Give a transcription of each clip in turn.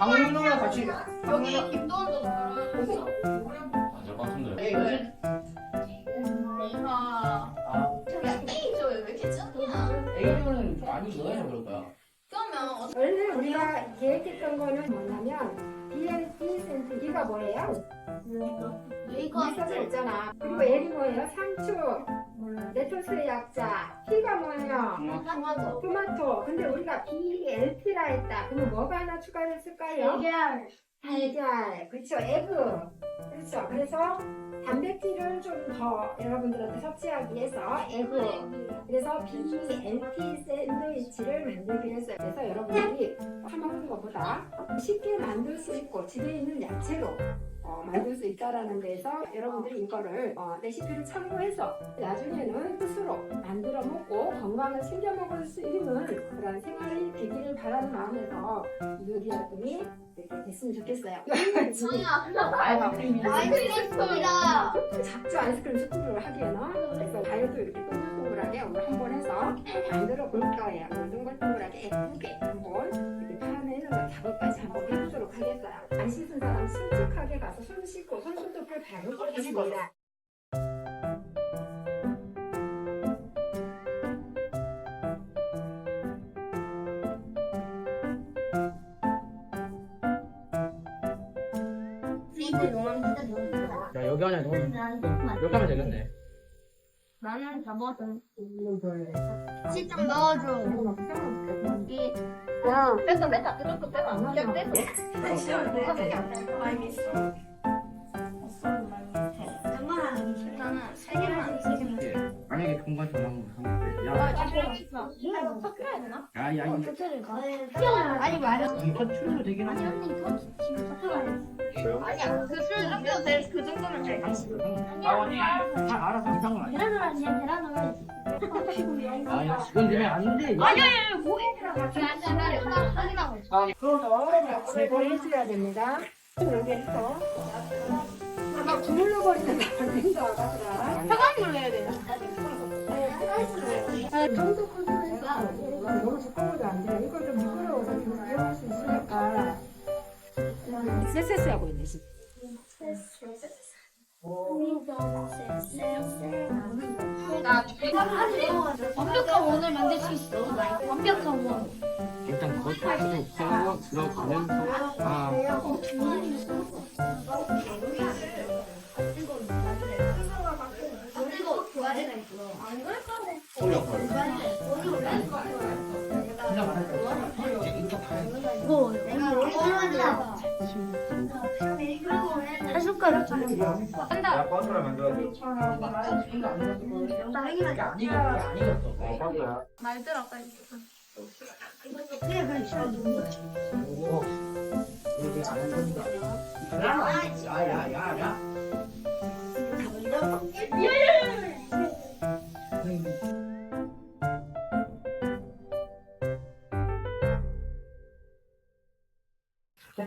강민호랑 같이 여기 김도원도 들어있어. 안될 것 같은데. 에이 그래? 아, 아 야, 이 저왜 이렇게 짠이야? 애기들은 많이 넣어야 그럴 거야 그러면 원래 우리가 계획했던 거는 뭐냐면 BLT 센트 D가 뭐예요? 이거 미소가 있잖아. 그리고 L이 뭐예요? 상추, 레터스의 약자. T가 뭐예요? 한번더 토마토. 근데 우리가 BLT라 했다. 그러면 뭐가 하나 추가됐을까요? 달걀. 달걀. 그렇죠. 에그. 그렇죠. 그래서 단백질을 좀 더 여러분들한테 섭취하기 위해서 에그. 그래서 BLT 샌드위치를 만들기로 했어요. 그래서 여러분들이 해먹는 것보다 쉽게 만들 수 있고 집에 있는 야채로 어, 만들 수 있다라는 데서 여러분들이 이거를 어, 레시피를 참고해서 나중에는 스스로 만들어 먹고 건강을 챙겨 먹을 수 있는 그런 생활이 되기를 바라는 마음에서 이 요리 활동이 이렇게 됐으면 좋겠어요. 정이야. 아이스크림이 아이스크림이다. 작죠 아이스크림 스쿠브를 하기에는 그래서 다이어트 이렇게 동글동글하게 오늘 한번 해서 만들어 볼 거예요. 동글동글하게 예쁘게 한번 이렇게 파내는 작업까지 한번 해보도록 하겠어요. 안 씻은 사람 솔직하게 가서 손 씻고 손소독을 바르고 좋아. 야 여기 안에 넣어 이렇게 하면 되겠네 나는 다 먹었어. 시좀 넣어줘. 여기. 야, 뺐어. 뺐어, 뺐어. 많이 있어. 얼마나 나는 세 개만, 세 개만. 만약에 공간 전화면 아, 야 잠깐만. 이거 섞여야 되나? 야 야 이 아니, 말해. 이거 추려도 되긴 하네 언니, 이거 지금 섞여야 돼. 아니야, 그 술, 섞여도 돼. 그 정도면 돼. 아원이 다 알아서 이상은 아니야 계란을 아니야, 계란을. 아야 지금 되면 안 돼 아니, 아니, 아니, 뭐 해? 계란, 계란, 확인하고 있어. 그래서 제거를 해줘야 됩니다. 여기서 막 주물러 버리면 안 된다고 하더라. 차가운 물로 해야 돼요. 정도 컨트롤해서 너무 두꺼워도 안 돼요. 이거 좀 세세스 하고 있네 지금. 나 완벽한 원을 만들 수 있어. 완벽한 원. 일단 겉으로 파고 들어가면서 아 그냥 말할게 이거 다한 숟가락 좀. 야, 빠스라 만들어야지. 나 확인하자. 이게 아니겠어 아니겠어 어 빠져야 말들 아까 오. 이게 안 된다 야야야야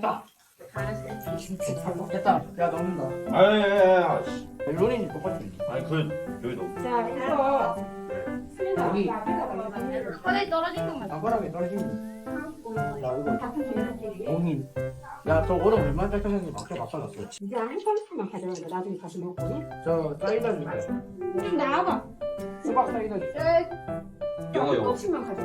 됐다 됐다 야 넣는다 아야야야. 멜론이 똑같지 아니 그 여기도. 자 이거 수민아 여기. 바닥에 떨어진 것만. 아바람에 떨어지는 야 이거 공인 야저 얼음 얼마나 깔끔한지 막혀 바꿔놨어 이제 한 번씩만 가져가야 돼. 나중에 다시 먹고. 저 사이다 줄게 좀 나와봐. 수박 사이다 줄게 영어 영어. 조금씩만 가져.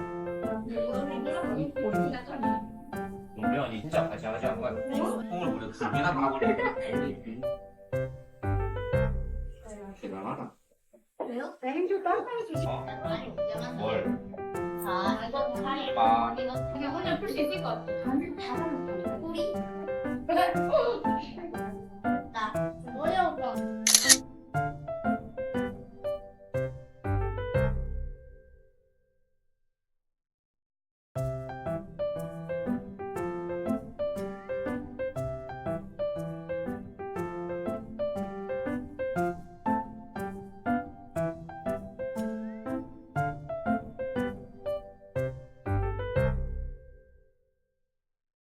용병이 진짜 가지가지한 거야. 콩을 우리 굴비나 밥을. 대단하다. 왜요? 나 행주 딴따라 주시. 어? 아니. 뭘? 아, 이거 다리. 빠. 이거 그냥 혼자 풀수 있을 것 같아. 우리?